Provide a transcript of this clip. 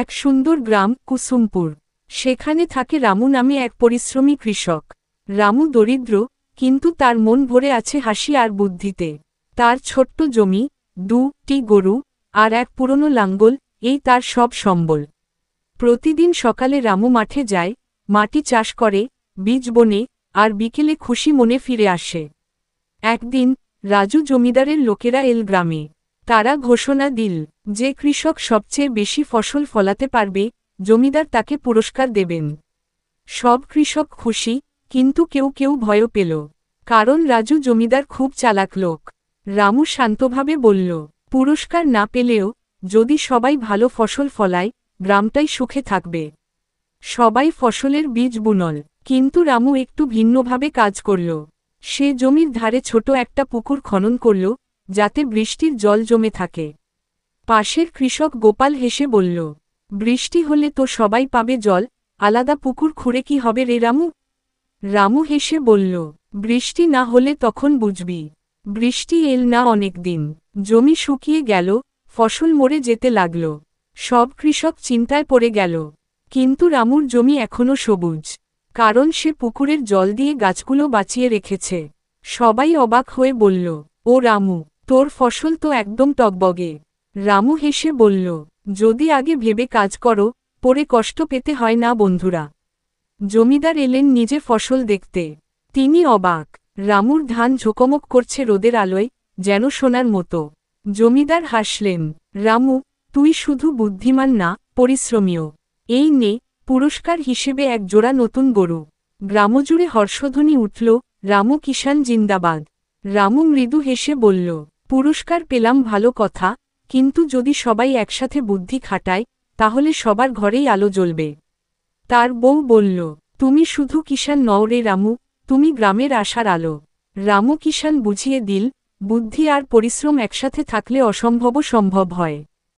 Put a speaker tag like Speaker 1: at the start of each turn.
Speaker 1: এক সুন্দর গ্রাম, কুসুমপুর। সেখানে থাকে রামু নামে এক পরিশ্রমী কৃষক। রামু দরিদ্র, কিন্তু তার মন ভরে আছে হাসি আর বুদ্ধিতে। তার ছোট্ট জমি, দুটি গরু আর এক পুরনো লাঙ্গল, এই তার সব সম্বল। প্রতিদিন সকালে রামু মাঠে যায়, মাটি চাষ করে, বীজ বনে আর বিকেলে খুশি মনে ফিরে আসে। একদিন রাজু জমিদারের লোকেরা এল গ্রামে। তারা ঘোষণা দিল যে কৃষক সবচেয়ে বেশি ফসল ফলাতে পারবে, জমিদার তাকে পুরস্কার দেবেন। সব কৃষক খুশি, কিন্তু কেউ কেউ ভয় পেল। কারণ রাজু জমিদার খুব চালাক লোক। রামু শান্তভাবে বলল, পুরস্কার না পেলেও, যদি সবাই ভালো ফসল ফলায়, গ্রামটাই সুখে থাকবে। সবাই ফসলের বীজ বুনল। কিন্তু রামু একটু ভিন্নভাবে কাজ করল। সে জমির ধারে ছোট একটা পুকুর খনন করল যাতে বৃষ্টির জল জমে থাকে। পাশের কৃষক গোপাল হেসে বলল, বৃষ্টি হলে তো সবাই পাবে জল, আলাদা পুকুর খুঁড়ে কি হবে রে রামু? রামু হেসে বলল, বৃষ্টি না হলে তখন বুঝবি। বৃষ্টি এল না অনেকদিন জমি শুকিয়ে গেল, ফসল মরে যেতে লাগল। সব কৃষক চিন্তায় পড়ে গেল। কিন্তু রামুর জমি এখনও সবুজ। কারণ সে পুকুরের জল দিয়ে গাছগুলো বাঁচিয়ে রেখেছে। সবাই অবাক হয়ে বলল, ও রামু তোর ফসল তো একদম টকবগে। রামু হেসে বলল, যদি আগে ভেবে কাজ করো, পরে কষ্ট পেতে হয় না বন্ধুরা। জমিদার এলেন নিজে ফসল দেখতে। তিনি অবাক, রামুর ধান ঝোকমক করছে রোদের আলোয়, যেন সোনার মতো। জমিদার হাসলেন, রামু, তুই শুধু বুদ্ধিমান না, পরিশ্রমীও। এই নে, পুরস্কার হিসেবে এক জোড়া নতুন গরু। গ্রামজুড়ে হর্ষধ্বনি উঠল, রামু কিষান জিন্দাবাদ। রামু মৃদু হেসে বলল পুরস্কার পেলাম ভালো কথা, কিন্তু যদি সবাই একসাথে বুদ্ধি খাটায়, তাহলে সবার ঘরেই আলো জ্বলবে। তার বউ বলল, তুমি শুধু কিষান নও রে রামু, তুমি গ্রামের আশার আলো। রামু কিষান বুঝিয়ে দিল, বুদ্ধি আর পরিশ্রম একসাথে থাকলে অসম্ভবও সম্ভব হয়।